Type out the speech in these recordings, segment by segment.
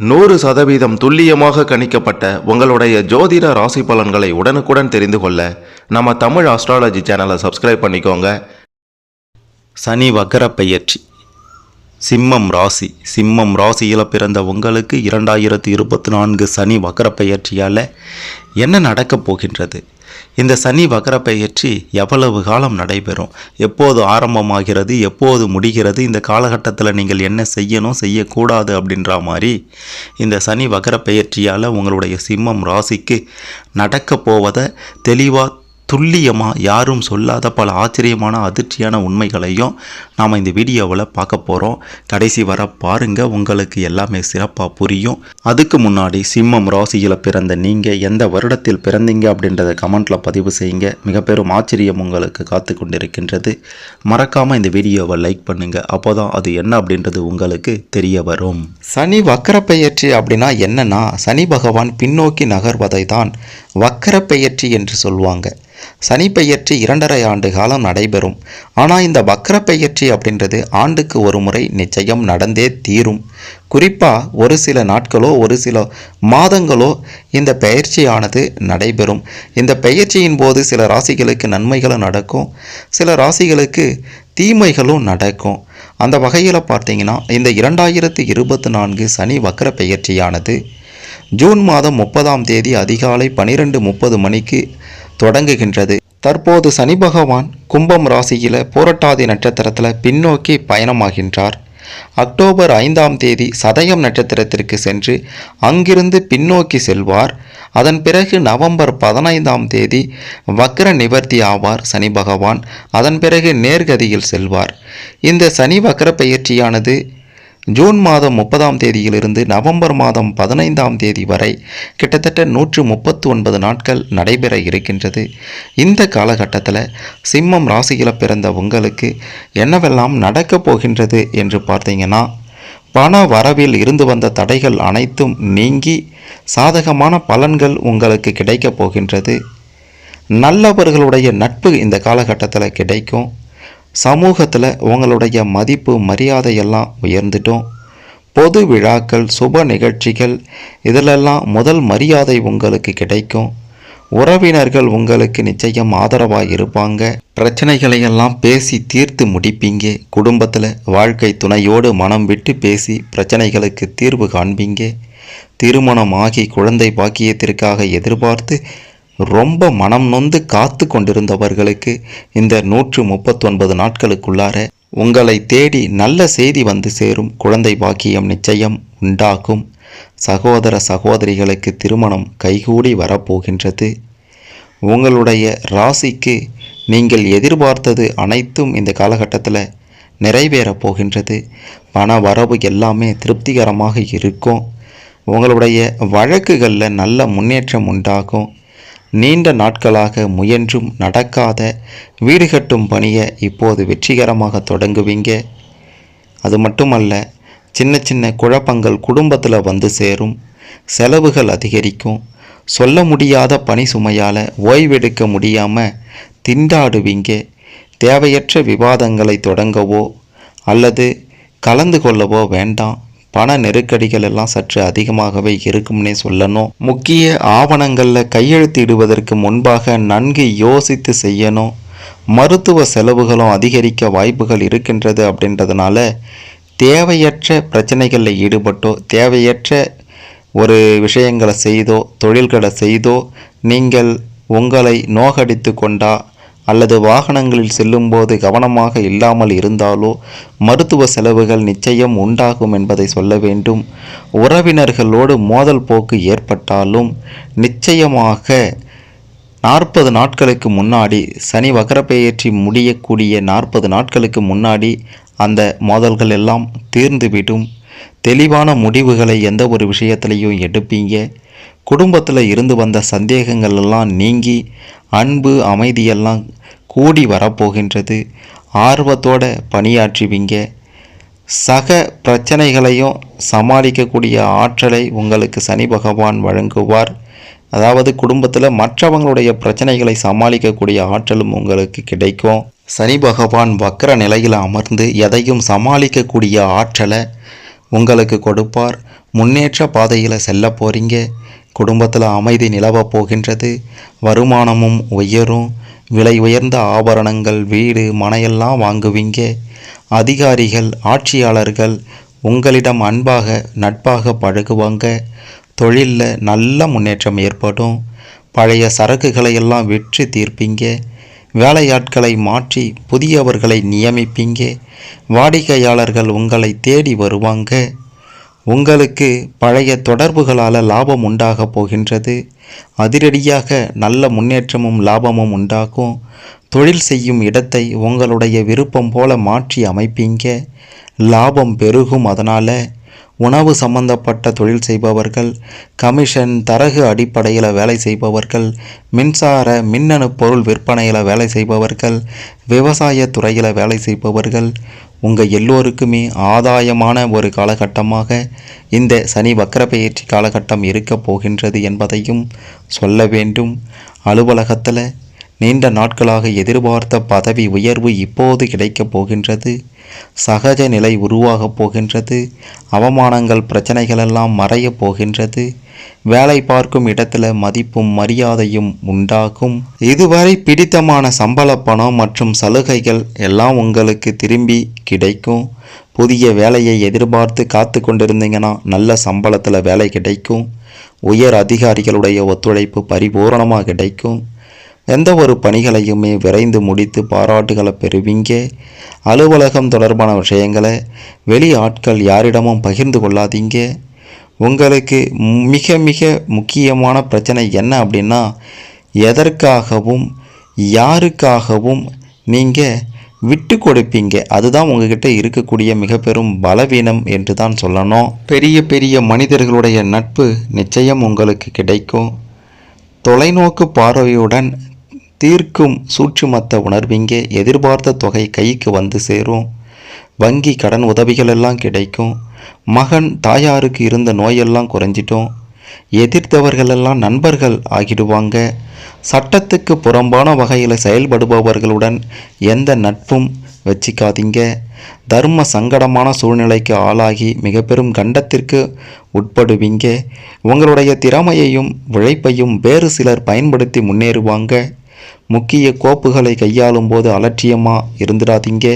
நூறு சதவீதம் துல்லியமாக கணிக்கப்பட்ட உங்களுடைய ஜோதிட ராசி பலன்களை உடனுக்குடன் தெரிந்து கொள்ள நம்ம தமிழ் ஆஸ்ட்ராலஜி சேனலை சப்ஸ்கிரைப் பண்ணிக்கோங்க. சனி வக்கர பயிற்சி சிம்மம் ராசி. சிம்மம் ராசியில் பிறந்த உங்களுக்கு இரண்டாயிரத்தி இருபத்தி நான்கு சனி வக்கர பயிற்சியால் என்ன நடக்கப் போகின்றது? இந்த சனி வக்கர பெயர்ச்சி எவ்வளவு காலம் நடைபெறும்? எப்போது ஆரம்பமாகிறது? எப்போது முடிகிறது? இந்த காலகட்டத்தில் நீங்கள் என்ன செய்யணும்? செய்யக்கூடாது அப்படின்ற மாதிரி இந்த சனி வக்கர பெயர்ச்சியால் உங்களுடைய சிம்மம் ராசிக்கு நடக்கப் போவதை தெளிவாக துல்லியமாக யாரும் சொல்லாத பல ஆச்சரியமான அதிர்ச்சியான உண்மைகளையும் நாம் இந்த வீடியோவில் பார்க்க போகிறோம் கடைசி வர பாருங்கள் உங்களுக்கு எல்லாமே சிறப்பாக புரியும். அதுக்கு முன்னாடி சிம்மம் ராசியில் பிறந்த நீங்கள் எந்த வருடத்தில் பிறந்தீங்க அப்படின்றத கமெண்ட்டில் பதிவு செய்யுங்க. மிக பெரும் ஆச்சரியம் உங்களுக்கு காத்து கொண்டிருக்கின்றது. மறக்காமல் இந்த வீடியோவை லைக் பண்ணுங்கள் அப்போ தான் அது என்ன அப்படின்றது உங்களுக்கு தெரிய வரும். சனி வக்கர பெயர்ச்சி அப்படின்னா என்னன்னா சனி பகவான் பின்னோக்கி நகர்வதை தான் வக்கர பெயர்ச்சி என்று சொல்லுவாங்க. சனி பெயர்ச்சி இரண்டரை ஆண்டு காலம் நடைபெறும். ஆனால் இந்த வக்கர பெயர்ச்சி அப்படின்றது ஆண்டுக்கு ஒரு முறை நிச்சயம் நடந்தே தீரும். குறிப்பாக ஒரு சில நாட்களோ ஒரு சில மாதங்களோ இந்த பெயர்ச்சியானது நடைபெறும். இந்த பெயர்ச்சியின் போது சில ராசிகளுக்கு நன்மைகளும் நடக்கும். சில ராசிகளுக்கு தீமைகளும் நடக்கும். அந்த வகையில் பார்த்தீங்கன்னா இந்த இரண்டாயிரத்தி இருபத்தி நான்கு சனி வக்கர பெயர்ச்சியானது ஜூன் மாதம் முப்பதாம் தேதி அதிகாலை பனிரெண்டு முப்பது மணிக்கு தொடங்குகின்றது. தற்போது சனி பகவான் கும்பம் ராசியில் போரட்டாதி நட்சத்திரத்தில் பின்னோக்கி பயணமாகின்றார். அக்டோபர் ஐந்தாம் தேதி சதயம் நட்சத்திரத்திற்கு சென்று அங்கிருந்து பின்னோக்கி செல்வார். அதன் பிறகு நவம்பர் பதினைந்தாம் தேதி வக்ர நிவர்த்தி ஆவார் சனி பகவான். அதன் பிறகு நேர்கதியில் செல்வார். இந்த சனி வக்ர பயிற்சியானது ஜூன் மாதம் முப்பதாம் தேதியிலிருந்து நவம்பர் மாதம் பதினைந்தாம் தேதி வரை கிட்டத்தட்ட நூற்று முப்பத்து ஒன்பது நாட்கள் நடைபெற இருக்கின்றது. இந்த காலகட்டத்தில் சிம்மம் ராசியில் பிறந்த உங்களுக்கு என்னவெல்லாம் நடக்கப் போகின்றது என்று பார்த்தீங்கன்னா பண வரவில் இருந்து வந்த தடைகள் அனைத்தும் நீங்கி சாதகமான பலன்கள் உங்களுக்கு கிடைக்கப் போகின்றது. நல்லவர்களுடைய நட்பு இந்த காலகட்டத்தில் கிடைக்கும். சமூகத்தில் உங்களுடைய மதிப்பு மரியாதையெல்லாம் உயர்ந்துட்டோம். பொது விழாக்கள் சுப நிகழ்ச்சிகள் இதிலெல்லாம் முதல் மரியாதை உங்களுக்கு கிடைக்கும். உறவினர்கள் உங்களுக்கு நிச்சயம் ஆதரவாக இருப்பாங்க. பிரச்சனைகளையெல்லாம் பேசி தீர்த்து முடிப்பீங்க. குடும்பத்தில் வாழ்க்கை துணையோடு மனம் விட்டு பேசி பிரச்சனைகளுக்கு தீர்வு காண்பீங்க. திருமணமாகி குழந்தை பாக்கியத்திற்காக எதிர்பார்த்து ரொம்ப மனம் நொந்து காத்து கொண்டிருந்தவர்களுக்கு இந்த நூற்று முப்பத்தொன்பது நாட்களுக்குள்ளார உங்களை தேடி நல்ல செய்தி வந்து சேரும் குழந்தை பாக்கியம் நிச்சயம் உண்டாகும். சகோதர சகோதரிகளுக்கு திருமணம் கைகூடி வரப்போகின்றது. உங்களுடைய ராசிக்கு நீங்கள் எதிர்பார்த்தது அனைத்தும் இந்த காலகட்டத்தில் நிறைவேறப் போகின்றது. பண வரவு எல்லாமே திருப்திகரமாக இருக்கும். உங்களுடைய வழக்குகளில் நல்ல முன்னேற்றம் உண்டாகும். நீண்ட நாட்களாக முயன்றும் நடக்காத வீடு கட்டும் பணியை இப்போது வெற்றிகரமாக தொடங்குவீங்க. அது மட்டுமல்ல சின்ன சின்ன குழப்பங்கள் குடும்பத்தில் வந்து சேரும் செலவுகள் அதிகரிக்கும் சொல்ல முடியாத பணி சுமையால் ஓய்வெடுக்க முடியாமல் திண்டாடுவீங்க. தேவையற்ற விவாதங்களை தொடங்கவோ அல்லது கலந்து கொள்ளவோ வேண்டாம். பண நெருக்கடிகள் எல்லாம் சற்று அதிகமாகவே இருக்கும்னே சொல்லணும். முக்கிய ஆவணங்களில் கையெழுத்திடுவதற்கு முன்பாக நன்கு யோசித்து செய்யணும். மருத்துவ செலவுகளும் அதிகரிக்க வாய்ப்புகள் இருக்கின்றது அப்படின்றதுனால தேவையற்ற பிரச்சனைகளில் ஈடுபட்டோ தேவையற்ற ஒரு விஷயங்களை செய்தோ தொழில்களை செய்தோ நீங்கள் உங்களை நோகடித்து கொண்டா அல்லது வாகனங்களில் செல்லும்போது கவனமாக இல்லாமல் இருந்தாலோ மருத்துவ செலவுகள் நிச்சயம் உண்டாகும் என்பதை சொல்ல வேண்டும். உறவினர்களோடு மோதல் போக்கு ஏற்பட்டாலும் நிச்சயமாக நாற்பது நாட்களுக்கு முன்னாடி சனி வகரப்பெயர்ச்சி முடியக்கூடிய நாற்பது நாட்களுக்கு முன்னாடி அந்த மோதல்கள் எல்லாம் தீர்ந்துவிடும். தெளிவான முடிவுகளை எந்த ஒரு விஷயத்திலையும் எடுப்பீங்க. குடும்பத்தில் இருந்து வந்த சந்தேகங்கள் எல்லாம் நீங்கி அன்பு அமைதியெல்லாம் கூடி வரப்போகின்றது. ஆர்வத்தோட பணியாற்றுவீங்க. சக பிரச்சனைகளையும் சமாளிக்கக்கூடிய ஆற்றலை உங்களுக்கு சனி பகவான் வழங்குவார். அதாவது குடும்பத்தில் மற்றவங்களுடைய பிரச்சனைகளை சமாளிக்கக்கூடிய ஆற்றலும் உங்களுக்கு கிடைக்கும். சனி பகவான் வக்கர நிலையில் அமர்ந்து எதையும் சமாளிக்கக்கூடிய ஆற்றலை உங்களுக்கு கொடுப்பார். முன்னேற்ற பாதையில் செல்ல போகிறீங்க குடும்பத்தில் அமைதி நிலவப் போகின்றது. வருமானமும் உயரும். விலை உயர்ந்த ஆபரணங்கள் வீடு மனையெல்லாம் வாங்குவீங்க. அதிகாரிகள் ஆட்சியாளர்கள் உங்களிடம் அன்பாக நட்பாக பழகுவாங்க. தொழிலில் நல்ல முன்னேற்றம் ஏற்படும். பழைய சரக்குகளை எல்லாம் விற்று தீர்ப்பீங்க. வேலையாட்களை மாற்றி புதியவர்களை நியமிப்பீங்க. வாடிக்கையாளர்கள் உங்களை தேடி வருவாங்க. உங்களுக்கு பழைய தொடர்புகளால் லாபம் உண்டாகப் போகின்றது. அதிரடியாக நல்ல முன்னேற்றமும் லாபமும் உண்டாகும். தொழில் செய்யும் இடத்தை உங்களுடைய விருப்பம் போல மாற்றி அமைப்பீங்க. லாபம் பெருகும் அதனால் உணவு சம்பந்தப்பட்ட தொழில் செய்பவர்கள் கமிஷன் தரகு அடிப்படையில் வேலை செய்பவர்கள் மின்சார மின்னணு பொருள் விற்பனையில் வேலை செய்பவர்கள் விவசாய துறையில் வேலை செய்பவர்கள் உங்கள் எல்லோருக்குமே ஆதாயமான ஒரு காலகட்டமாக இந்த சனி வக்கரப்பெயர்ச்சி காலகட்டம் இருக்கப் போகின்றது என்பதையும் சொல்ல வேண்டும். அலுவலகத்தில் நீண்ட நாட்களாக எதிர்பார்த்த பதவி உயர்வு இப்போது கிடைக்கப் போகின்றது. சகஜ நிலை உருவாகப் போகின்றது. அவமானங்கள் பிரச்சனைகளெல்லாம் மறையப் போகின்றது. வேலை பார்க்கும் இடத்துல மதிப்பும் மரியாதையும் உண்டாகும். இதுவரை பிடித்தமான சம்பள பணம் மற்றும் சலுகைகள் எல்லாம் உங்களுக்கு திரும்பி கிடைக்கும். புதிய வேலையை எதிர்பார்த்து காத்து கொண்டிருந்தீங்கன்னா நல்ல சம்பளத்தில் வேலை கிடைக்கும். உயர் அதிகாரிகளுடைய ஒத்துழைப்பு பரிபூரணமாக கிடைக்கும். எந்த ஒரு பணிகளையுமே விரைந்து முடித்து பாராட்டுகளை பெறுவீங்க. அலுவலகம் தொடர்பான விஷயங்களை வெளி ஆட்கள் யாரிடமும் பகிர்ந்து கொள்ளாதீங்க. உங்களுக்கு மிக மிக முக்கியமான பிரச்சனை என்ன அப்படின்னா எதற்காகவும் யாருக்காகவும் நீங்கள் விட்டு கொடுப்பீங்க. அதுதான் உங்ககிட்ட இருக்கக்கூடிய மிக பெரும் பலவீனம் என்று தான் சொல்லணும். பெரிய பெரிய மனிதர்களுடைய நட்பு நிச்சயம் உங்களுக்கு கிடைக்கும். தொலைநோக்கு பார்வையுடன் தீர்க்கும் சூட்சுமத்த உணர்விங்க எதிர்பார்த்த தொகை கைக்கு வந்து சேரும். வங்கி கடன் உதவிகள் எல்லாம் கிடைக்கும். மகன் தாயாருக்கு இருந்த நோயெல்லாம் குறைஞ்சிட்டோம் எதிர்த்தவர்களெல்லாம் நண்பர்கள் ஆகிடுவாங்க. சட்டத்துக்கு புறம்பான வகையில் செயல்படுபவர்களுடன் எந்த நட்பும் வச்சிக்காதீங்க. தர்ம சங்கடமான சூழ்நிலைக்கு ஆளாகி மிக பெரும் கண்டத்திற்கு உட்படுவீங்க. உங்களுடைய திறமையையும் உழைப்பையும் வேறு சிலர் பயன்படுத்தி முன்னேறுவாங்க. முக்கிய கோப்புகளை கையாளும் போது அலட்சியமாக இருந்துடாதீங்க.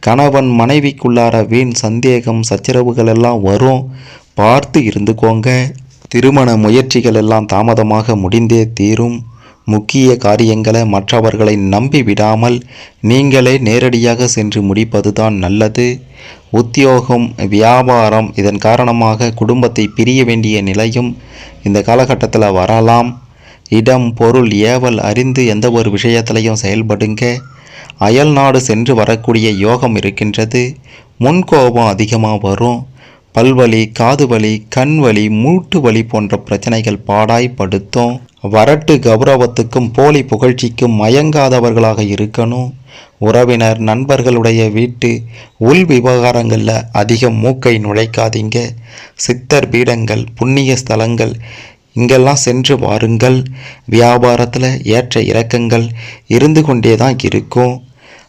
கணவன் மனைவிக்குள்ளார வீண் சந்தேகம் சச்சரவுகள் எல்லாம் வரும். பார்த்து இருந்துக்கோங்க. திருமண முயற்சிகள் எல்லாம் தாமதமாக முடிந்தே தீரும். முக்கிய காரியங்களை மற்றவர்களை நம்பி விடாமல் நீங்களே நேரடியாக சென்று முடிப்பதுதான் நல்லது. உத்தியோகம் வியாபாரம் இதன் காரணமாக குடும்பத்தை பிரிய வேண்டிய நிலையும் இந்த காலகட்டத்தில் வரலாம். இடம் பொருள் ஏவல் அறிந்து எந்த ஒரு விஷயத்திலையும் செயல்படுங்க. அயல் நாடு சென்று வரக்கூடிய யோகம் இருக்கின்றது. முன்கோபம் அதிகமாக வரும். பல்வலி காது வலி கண் வலி மூட்டு வலி போன்ற பிரச்சனைகள் பாடாய்படுத்தும் வரட்டு கௌரவத்துக்கும் போலி புகழ்ச்சிக்கும் மயங்காதவர்களாக இருக்கணும். உறவினர் நண்பர்களுடைய வீட்டு உள் விவகாரங்களில் அதிகம் மூக்கை நுழைக்காதீங்க. சித்தர் பீடங்கள் புண்ணிய ஸ்தலங்கள் இங்கெல்லாம் சென்று வாருங்கள். வியாபாரத்தில் ஏற்ற இறக்கங்கள் இருந்து கொண்டே தான் இருக்கும்.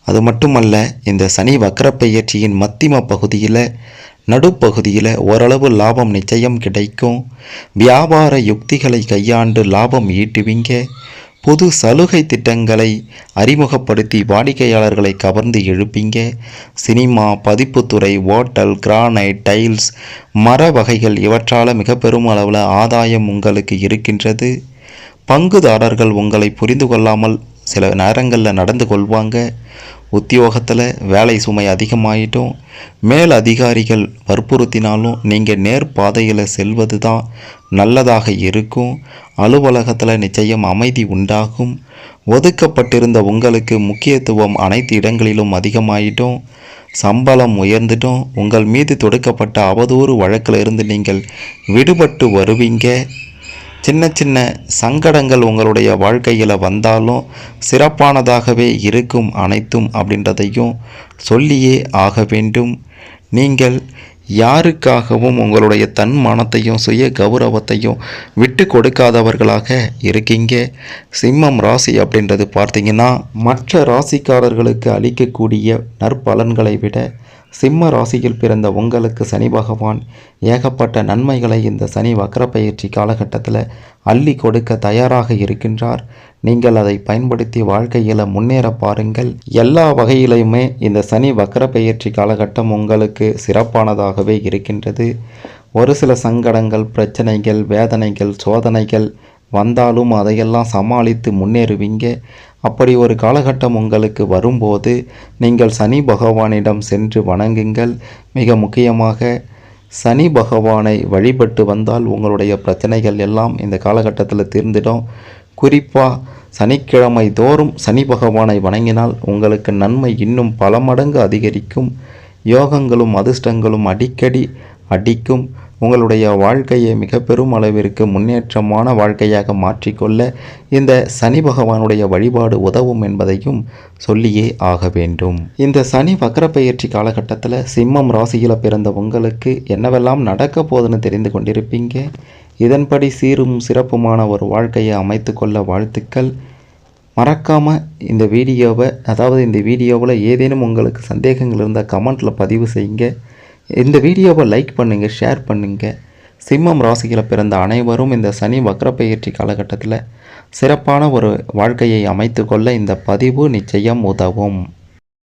அது மட்டுமல்ல இந்த சனி வக்கரப்பெயர்ச்சியின் மத்திம பகுதியில் நடுப்பகுதியில் ஓரளவு லாபம் நிச்சயம் கிடைக்கும். வியாபார யுக்திகளை கையாண்டு லாபம் ஈட்டுவீங்க. புது சலுகை திட்டங்களை அறிமுகப்படுத்தி வாடிக்கையாளர்களை கவர்ந்து எழுப்பீங்க. சினிமா பதிப்புத்துறை ஓட்டல் கிரானைட் டைல்ஸ் மர வகைகள் இவற்றால் மிக பெரும் அளவில் ஆதாயம் உங்களுக்கு இருக்கின்றது. பங்குதாரர்கள் உங்களை புரிந்து கொள்ளாமல் சில நேரங்களில் நடந்து கொள்வாங்க. உத்தியோகத்தில் வேலை சுமை அதிகமாகிட்டும் மேல் அதிகாரிகள் வற்புறுத்தினாலும் நீங்கள் நேர் பாதையில் செல்வது தான் நல்லதாக இருக்கும். அலுவலகத்தில் நிச்சயம் அமைதி உண்டாகும். ஒதுக்கப்பட்டிருந்த உங்களுக்கு முக்கியத்துவம் அனைத்து இடங்களிலும் அதிகமாயிட்டும். சம்பளம் உயர்ந்துட்டும். உங்கள் மீது தொடுக்கப்பட்ட அவதூறு வழக்கில் இருந்து நீங்கள் விடுபட்டு வருவீங்க. சின்ன சின்ன சங்கடங்கள் உங்களுடைய வாழ்க்கையில் வந்தாலும் சிறப்பானதாகவே இருக்கும் அனைத்தும் அப்படின்றதையும் சொல்லியே ஆக வேண்டும். நீங்கள் யாருக்காகவும் உங்களுடைய தன்மானத்தையும் சுய கௌரவத்தையும் விட்டு கொடுக்காதவர்களாக இருக்கீங்க. சிம்மம் ராசி அப்படின்றது பார்த்தீங்கன்னா மற்ற ராசிக்காரர்களுக்கு அளிக்கக்கூடிய நற்பலன்களை விட சிம்ம ராசியில் பிறந்த உங்களுக்கு சனி பகவான் ஏகப்பட்ட நன்மைகளை இந்த சனி வக்கர பயிற்சி காலகட்டத்தில் அள்ளி கொடுக்க தயாராக இருக்கின்றார். நீங்கள் அதை பயன்படுத்தி வாழ்க்கையில் முன்னேற பாருங்கள். எல்லா வகையிலையுமே இந்த சனி வக்கர பயிற்சி காலகட்டம் உங்களுக்கு சிறப்பானதாகவே இருக்கின்றது. ஒரு சில சங்கடங்கள் பிரச்சனைகள் வேதனைகள் சோதனைகள் வந்தாலும் அதையெல்லாம் சமாளித்து முன்னேறுவீங்க. அப்படி ஒரு காலகட்டம் உங்களுக்கு வரும்போது நீங்கள் சனி பகவானிடம் சென்று வணங்குங்கள். மிக முக்கியமாக சனி பகவானை வழிபட்டு வந்தால் உங்களுடைய பிரச்சனைகள் எல்லாம் இந்த காலகட்டத்தில் தீர்ந்திடும். குறிப்பாக சனிக்கிழமை தோறும் சனி பகவானை வணங்கினால் உங்களுக்கு நன்மை இன்னும் பல மடங்கு அதிகரிக்கும். யோகங்களும் அதிர்ஷ்டங்களும் அடிக்கடி அடிக்கும். உங்களுடைய வாழ்க்கையை மிக பெரும் அளவிற்கு முன்னேற்றமான வாழ்க்கையாக மாற்றிக்கொள்ள இந்த சனி பகவானுடைய வழிபாடு உதவும் என்பதையும் சொல்லியே ஆக வேண்டும். இந்த சனி வக்கர பயிற்சி காலகட்டத்தில் சிம்மம் ராசியில் பிறந்த உங்களுக்கு என்னவெல்லாம் நடக்க போதுன்னு தெரிந்து கொண்டிருப்பீங்க. இதன்படி சீரும் சிறப்புமான ஒரு வாழ்க்கையை அமைத்து கொள்ள வாழ்த்துக்கள். மறக்காமல் இந்த வீடியோவை அதாவது இந்த வீடியோவில் ஏதேனும் உங்களுக்கு சந்தேகங்கள் இருந்தால் கமெண்ட்டில் பதிவு செய்யுங்க. இந்த வீடியோவை லைக் பண்ணுங்கள் ஷேர் பண்ணுங்கள் சிம்மம் ராசியில் பிறந்த அனைவரும் இந்த சனி வக்ரப்பெயர்ச்சி காலகட்டத்தில் சிறப்பான ஒரு வாழ்க்கையை அமைத்து கொள்ள இந்த பதிவு நிச்சயம் உதவும்.